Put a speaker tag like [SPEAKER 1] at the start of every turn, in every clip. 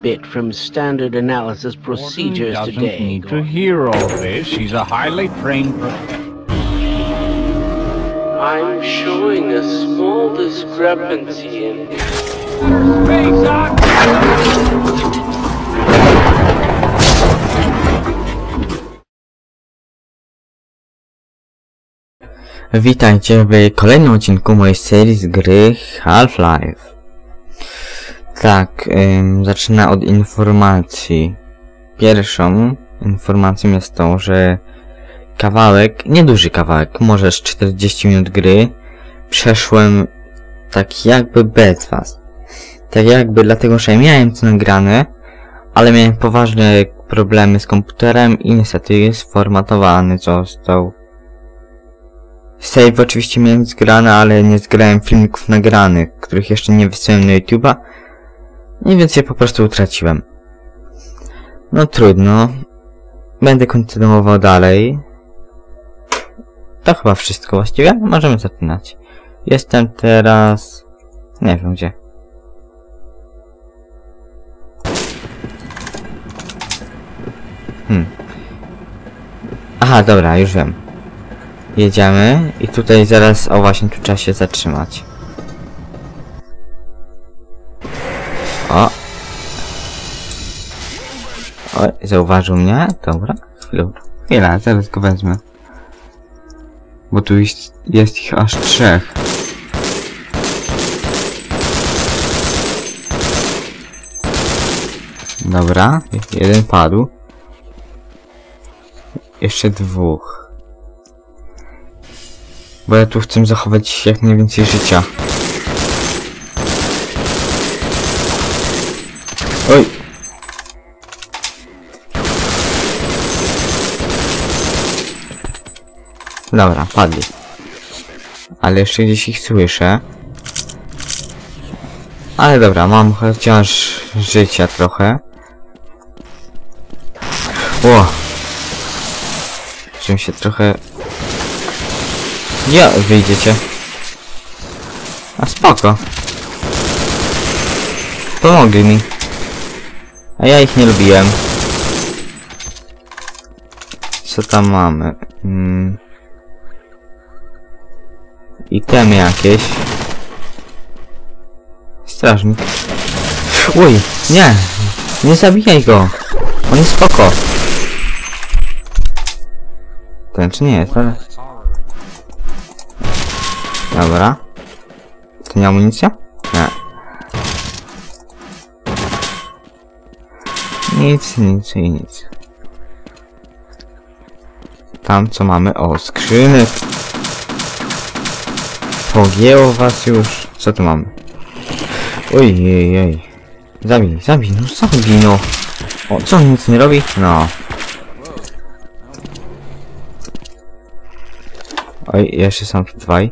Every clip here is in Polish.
[SPEAKER 1] bit from standard analysis procedures
[SPEAKER 2] doesn't
[SPEAKER 1] today.
[SPEAKER 2] need to hear all this. He's a highly trained.
[SPEAKER 1] I'm showing a small discrepancy in
[SPEAKER 2] Face on!
[SPEAKER 3] Witajcie w kolejnym odcinku mojej serii z gry Half-Life. Tak, ym, zacznę od informacji. Pierwszą informacją jest to, że kawałek, nieduży kawałek, może z 40 minut gry, przeszłem tak jakby bez was. Tak jakby dlatego, że miałem to nagrane, ale miałem poważne problemy z komputerem i niestety sformatowany został. Save oczywiście miałem zgrane, ale nie zgrałem filmików nagranych, których jeszcze nie wysłałem na YouTube'a. I więc je po prostu utraciłem. No trudno. Będę kontynuował dalej. To chyba wszystko właściwie. Możemy zaczynać. Jestem teraz... Nie wiem gdzie. Hmm. Aha, dobra, już wiem. Jedziemy i tutaj zaraz, o właśnie, tu trzeba się zatrzymać. O! Oj, zauważył mnie? Dobra, chwilę. Chwila, zaraz go wezmę. Bo tu jest, jest ich aż trzech. Dobra, jeden padł. Jeszcze dwóch. Bo ja tu chcę zachować jak najwięcej życia. Oj! Dobra, padli. Ale jeszcze gdzieś ich słyszę. Ale dobra, mam chociaż życia trochę. Ło! Czym się trochę gdzie wyjdziecie? A spoko. Pomogli mi. A ja ich nie lubiłem. Co tam mamy? Hmm. Itemy jakieś. Strażnik. Uj, nie! Nie zabijaj go! On jest spoko. Ten czy nie jest, ale... Dobra. To nie amunicja? Nic, nic i nic. Tam co mamy? O, skrzynek. Pogięło was już. Co tu mamy? Ojej, oj. Zabij, zabij, no zabij, no. O, co nic nie robi? No. Oj, jeszcze są tu dwaj.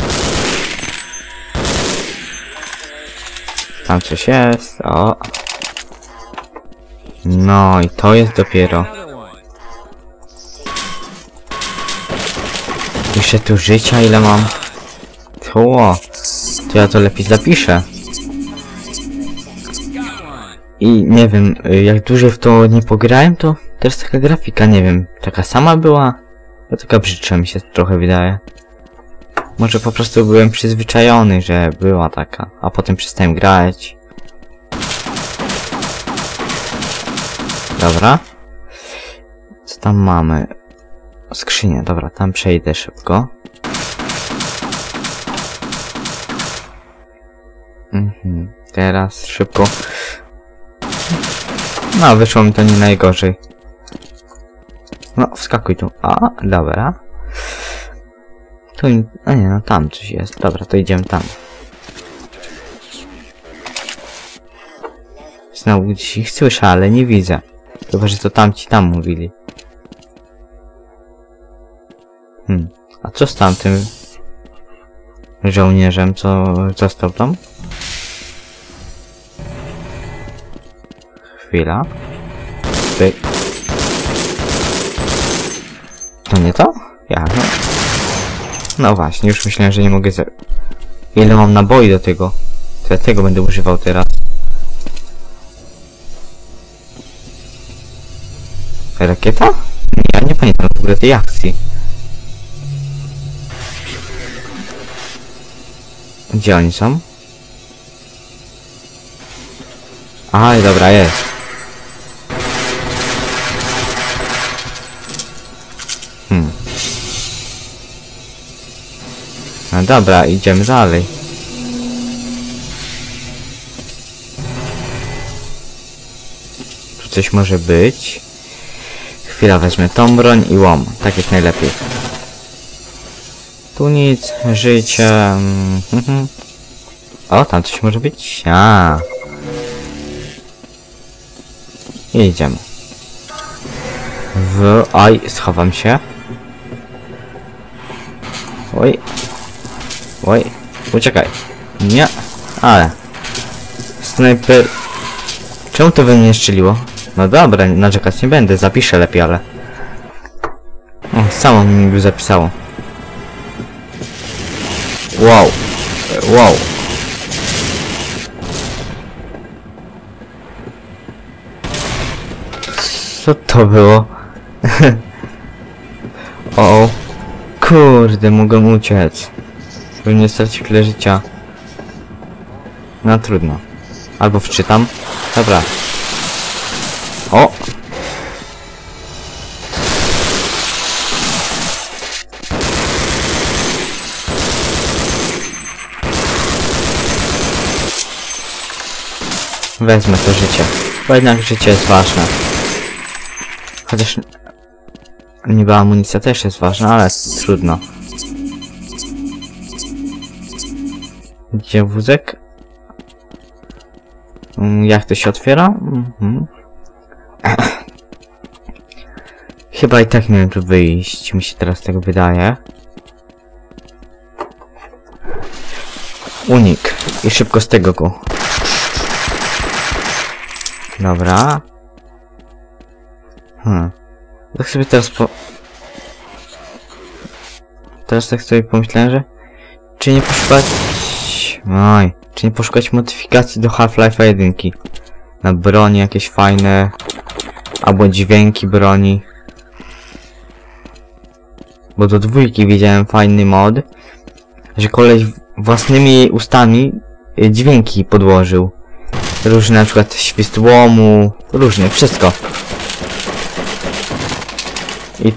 [SPEAKER 3] Tam coś jest, o. No i to jest dopiero. Jeszcze tu życia ile mam? Tło. To ja to lepiej zapiszę. I nie wiem, jak dłużej w to nie pograłem, to też taka grafika, nie wiem, taka sama była? To taka brzydsza mi się trochę wydaje. Może po prostu byłem przyzwyczajony, że była taka, a potem przestałem grać. Dobra. Co tam mamy? Skrzynię, dobra, tam przejdę szybko. Mhm, teraz szybko. No, wyszło mi to nie najgorzej. No, wskakuj tu. A, dobra. Tu, a nie, no tam coś jest. Dobra, to idziemy tam. Znowu gdzieś ich słyszę, ale nie widzę. Chyba, że to tamci tam mówili. Hmm. A co z tamtym żołnierzem, co został tam? Chwila. Pyk. To nie to? Ja, no. No właśnie, już myślałem, że nie mogę. Ile mam naboi do tego? To ja tego będę używał teraz. Rakieta? Nie, ja nie pamiętam w ogóle tej akcji. Gdzie oni są? Aha, dobra, jest. Hmm. No dobra, idziemy dalej. Tu coś może być. Chwila, wezmę tą broń i łom. Tak jest najlepiej. Tu nic, życie. mhm. O, tam coś może być. A. I idziemy. W... Oj, schowam się. Oj. Oj. Uciekaj. Nie. Ale. Snajper... Czemu to we mnie strzeliło? No dobra, narzekać nie będę, zapiszę lepiej, ale... O, samo mi by zapisało. Wow. Wow. Co to było? o, kurde, mogę uciec. Pewnie stracić tyle życia. No trudno. Albo wczytam. Dobra. O! Wezmę to życie. Bo jednak życie jest ważne. Chociaż... Niby amunicja też jest ważna, ale trudno. Gdzie wózek? Mm, Jak to się otwiera? Mhm. Chyba i tak miałem tu wyjść, mi się teraz tego wydaje. Unik. I szybko z tego go. Dobra. Hmm. Tak sobie teraz po... Teraz tak sobie pomyślałem, że... Czy nie poszukać... Oj. Czy nie poszukać modyfikacji do Half-Life 1? Na broni jakieś fajne... Albo dźwięki broni. Bo do dwójki widziałem fajny mod, że koleś własnymi ustami y, dźwięki podłożył. Różne na przykład świst łomu, różnie, wszystko. I...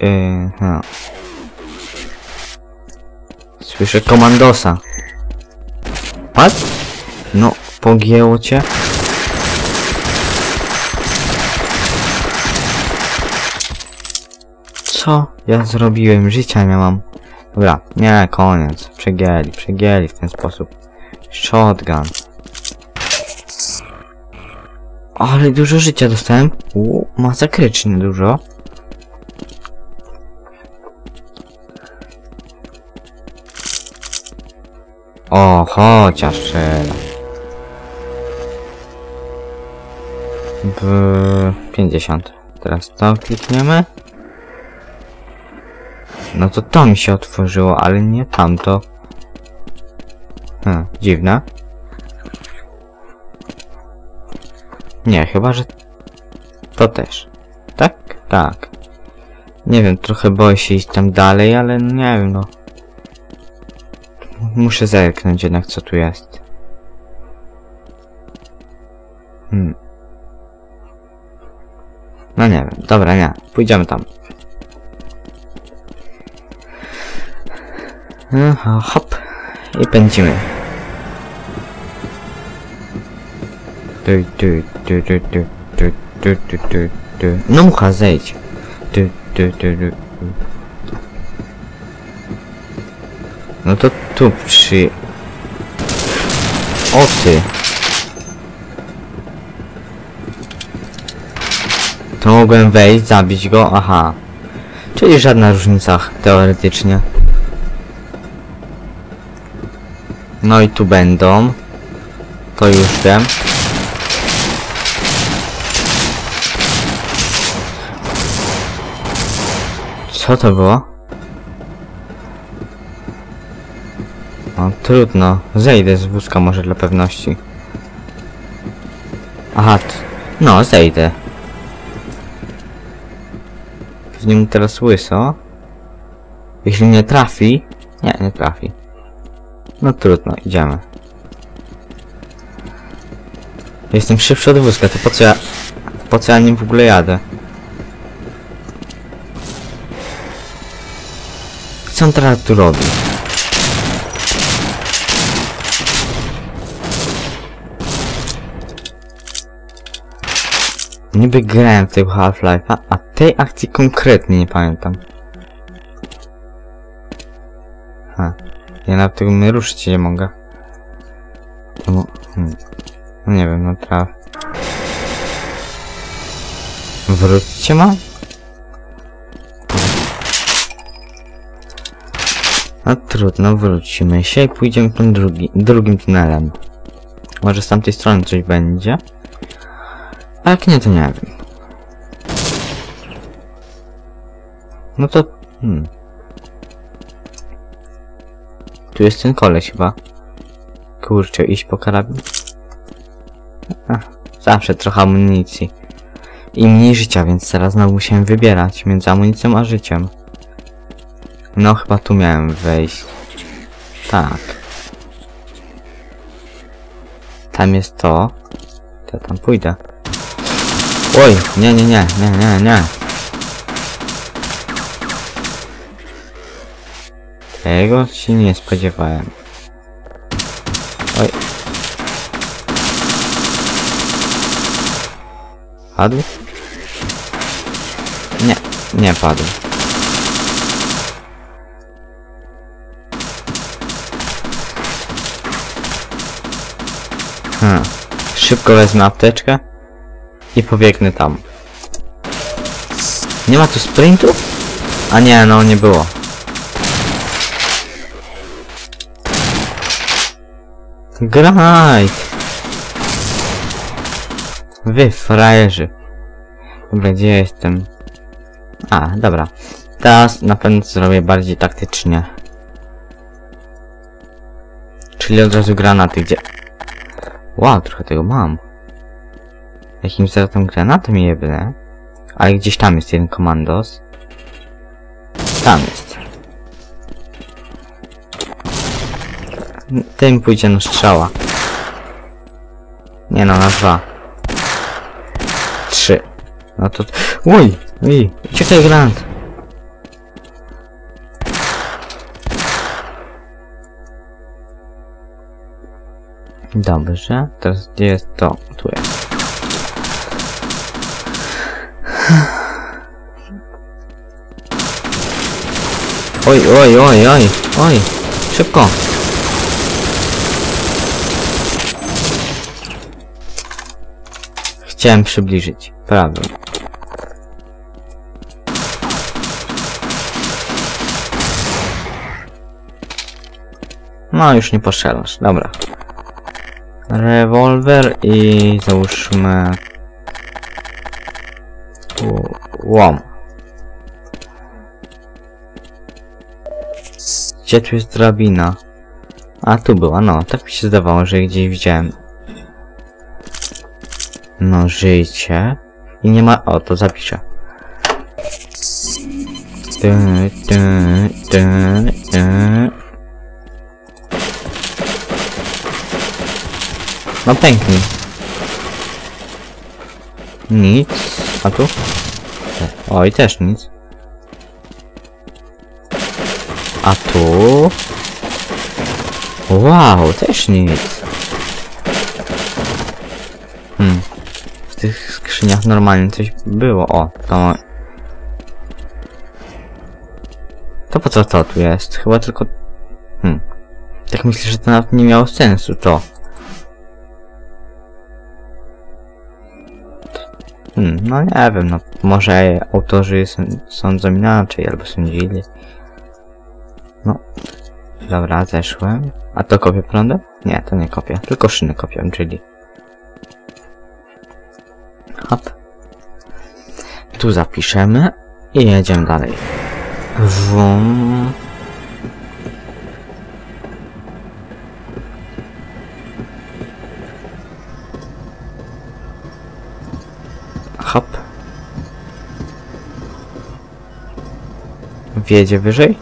[SPEAKER 3] Yy. Słyszę komandosa. Patrz! No, pogięło cię. Co ja zrobiłem? Życia nie mam. Dobra, nie, koniec. Przegięli, przegięli w ten sposób. Shotgun. Ale dużo życia dostałem. U, masakrycznie dużo. O, chociaż strzela. W 50. Teraz to klikniemy. No to to mi się otworzyło, ale nie tamto. Hmm, dziwne. Nie, chyba, że to też. Tak? Tak. Nie wiem, trochę boję się iść tam dalej, ale nie wiem, no. Muszę zerknąć jednak, co tu jest. Hmm. No nie wiem, dobra, nie. Pójdziemy tam. Hop. I pędzimy. No mucha, zejdź. No to tu przy... O ty. To mogłem wejść, zabić go, aha. Czyli żadna różnica teoretycznie. No i tu będą. To już wiem. Co to było? No trudno. Zejdę z wózka może dla pewności. Aha, no zejdę. w nim teraz łyso. Jeśli nie trafi... Nie, nie trafi. No trudno, idziemy. Jestem szybszy od wózka, to po co ja... Po co ja nim w ogóle jadę? Co on teraz tu robi? Niby grałem w tego Half-Life'a, a tej akcji konkretnie nie pamiętam. Ha. Ja nawet tego mnie ruszyć nie mogę. No, hmm. no nie wiem, no traf. Wróćcie ma? No trudno, wrócimy się i pójdziemy tym drugi, drugim tunelem. Może z tamtej strony coś będzie? A jak nie, to nie wiem. No to... Hmm. Tu jest ten koleś chyba. Kurczę, iść po karabin? Ach, zawsze trochę amunicji. I mniej życia, więc teraz znowu musiałem wybierać między amunicją a życiem. No, chyba tu miałem wejść. Tak. Tam jest to. To ja tam pójdę. Oj, nie, nie, nie, nie, nie, nie. Tego się nie spodziewałem. Oj. Padł? Nie, nie padł. Hmm. Szybko wezmę apteczkę i pobiegnę tam. Nie ma tu sprintu? A nie, no nie było. Graj! Wy frajerzy. Dobra, gdzie ja jestem? A, dobra. Teraz na pewno zrobię bardziej taktycznie. Czyli od razu granaty, gdzie... Wow, trochę tego mam. Jakimś zaraz tam granatem jebnę. Ale gdzieś tam jest jeden komandos. Tam jest. Tym pójdzie na strzała. Nie no, na dwa. Trzy. No to... Oj! Oj! Uciekaj granat! Dobrze. Teraz gdzie jest to? Tu jest. Oj, oj, oj, oj, oj! Szybko! Chciałem przybliżyć, prawda. No, już nie poszelasz, dobra. Rewolwer i załóżmy... Łom. Gdzie tu jest drabina? A, tu była, no. Tak mi się zdawało, że gdzieś widziałem. No, życie. I nie ma... O, to zapiszę. Ty, ty, ty, ty. No pęknij. Nic. A tu? Oj, też nic. A tu? Wow, też nic. Hmm. W tych skrzyniach normalnie coś było. O, to... To po co to tu jest? Chyba tylko... Hmm. Tak myślę, że to nawet nie miało sensu, to. Hmm, no nie wiem, no może autorzy są- sądzą inaczej, albo sądzili. No. Dobra, zeszłem. A to kopię prądem? Nie, to nie kopię, tylko szyny kopię, czyli... Hop. Tu zapiszemy i jedziemy dalej. Wum. Wiedzie wyżej?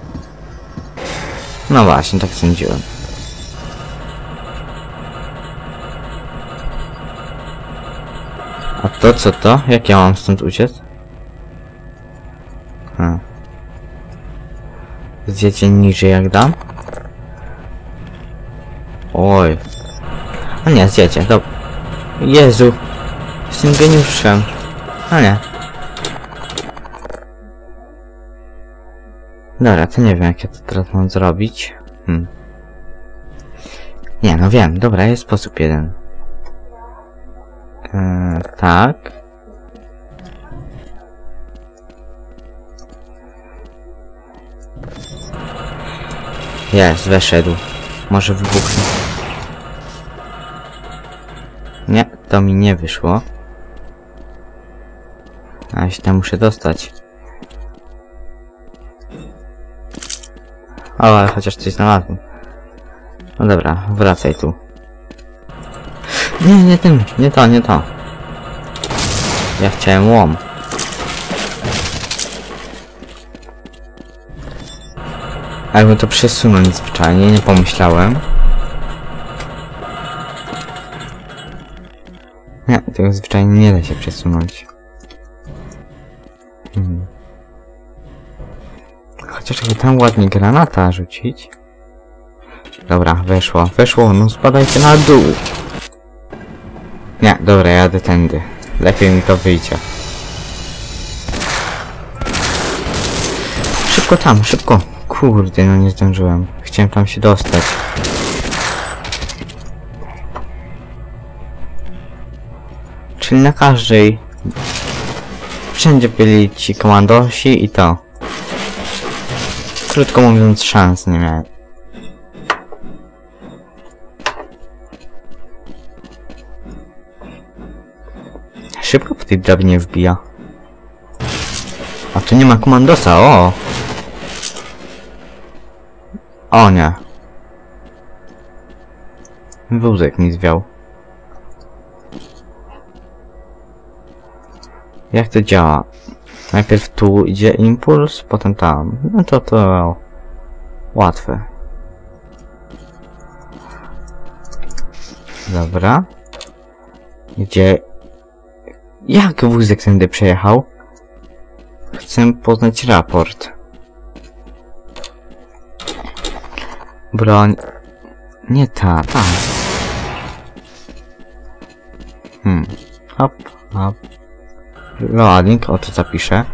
[SPEAKER 3] No właśnie, tak sądziłem. A to co to? Jak ja mam stąd uciec? Hmm. Zjecie niżej jak dam? Oj. A nie, zjecie, dobra. Jezu. Jestem geniuszem. A nie. Dobra, to nie wiem jak ja to teraz mam zrobić. Hmm. Nie, no wiem, dobra, jest sposób jeden. Eee, tak. Jest, weszedł. Może wybuchnie. Nie, to mi nie wyszło. A się tam muszę dostać. O, ale chociaż coś znalazłem. No dobra, wracaj tu. Nie, nie tym, nie to, nie to. Ja chciałem łom. Jakby to przesunąć zwyczajnie, nie pomyślałem. Nie, tego zwyczajnie nie da się przesunąć. Chociaż jakby tam ładnie granata rzucić. Dobra, weszło, weszło, no spadajcie na dół. Nie, dobra, jadę tędy. Lepiej mi to wyjdzie. Szybko tam, szybko. Kurde, no nie zdążyłem. Chciałem tam się dostać. Czyli na każdej... Wszędzie byli ci komandosi i to. Krótko mówiąc, szans nie miałem. Szybko po tej drabinie wbija. A tu nie ma komandosa, o! O nie. Wózek mi zwiał. Jak to działa? Najpierw tu idzie impuls, potem tam. No to to... Łatwe. Dobra. Gdzie... Jak wózek tędy przejechał? Chcę poznać raport. Broń... Nie ta, ta. Hmm. Hop, hop. Loading, o to zapiszę.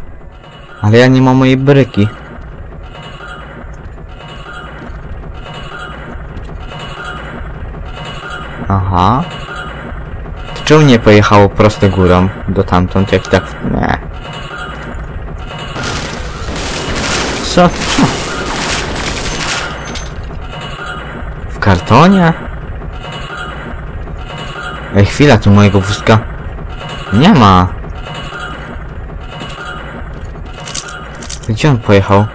[SPEAKER 3] Ale ja nie mam mojej bryki. Aha. Czemu nie pojechało prosto górą do tamtąd, jak tak... Nie. Co? Co? W kartonie? Ej, chwila, tu mojego wózka nie ma. Gdzie on pojechał?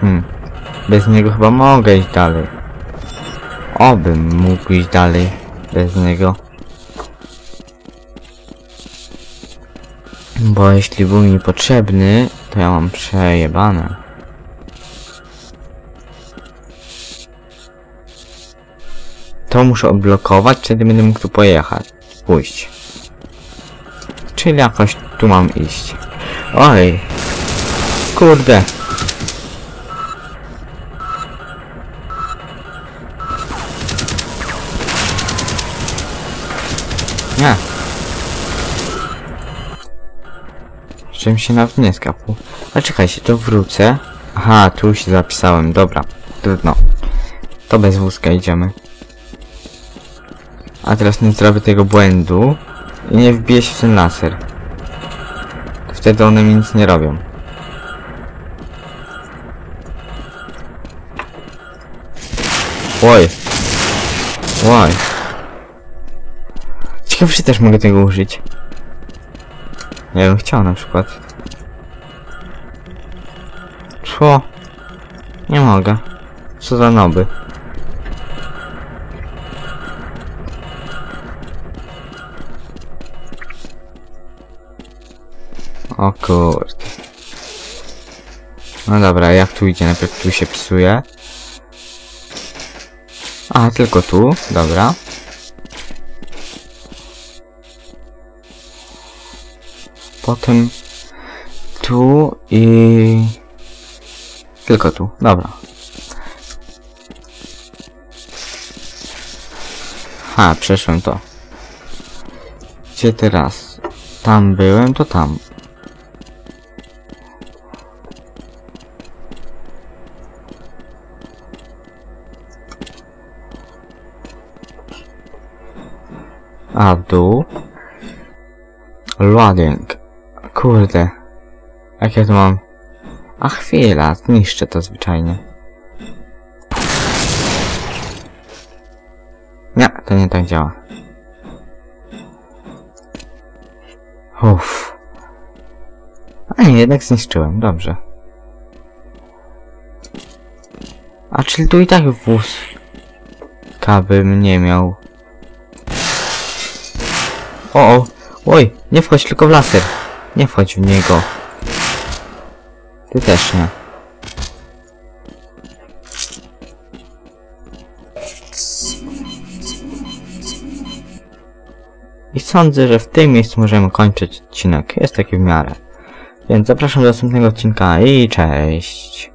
[SPEAKER 3] Hmm. Bez niego chyba mogę iść dalej. Obym mógł iść dalej. Bez niego. Bo jeśli był mi potrzebny, to ja mam przejebane. To muszę odblokować, wtedy będę mógł tu pojechać. Pójść. Czyli jakoś tu mam iść. Oj. Kurde. Nie. Żebym się nawet nie skapł. Ale czekajcie, to wrócę. Aha, tu się zapisałem, dobra. Trudno. To bez wózka idziemy. A teraz nie zrobię tego błędu i nie wbiję się w ten laser. Wtedy one mi nic nie robią. Oj. Oj. Ciekawe, czy też mogę tego użyć. Ja bym chciał na przykład. Co? Nie mogę. Co za noby. O kurde. No dobra, jak tu idzie? Najpierw tu się psuje. A, tylko tu. Dobra. Potem tu i... Tylko tu. Dobra. Ha, przeszłem to. Gdzie teraz? Tam byłem, to tam. A dół? Loading. Kurde. Jak ja to mam? A chwila, zniszczę to zwyczajnie. Nie, to nie tak działa. Uff. A nie, jednak zniszczyłem, dobrze. A czyli tu i tak wóz kabym nie miał. O, o, oj, nie wchodź tylko w laser. Nie wchodź w niego. Ty też nie. I sądzę, że w tym miejscu możemy kończyć odcinek. Jest taki w miarę. Więc zapraszam do następnego odcinka i cześć.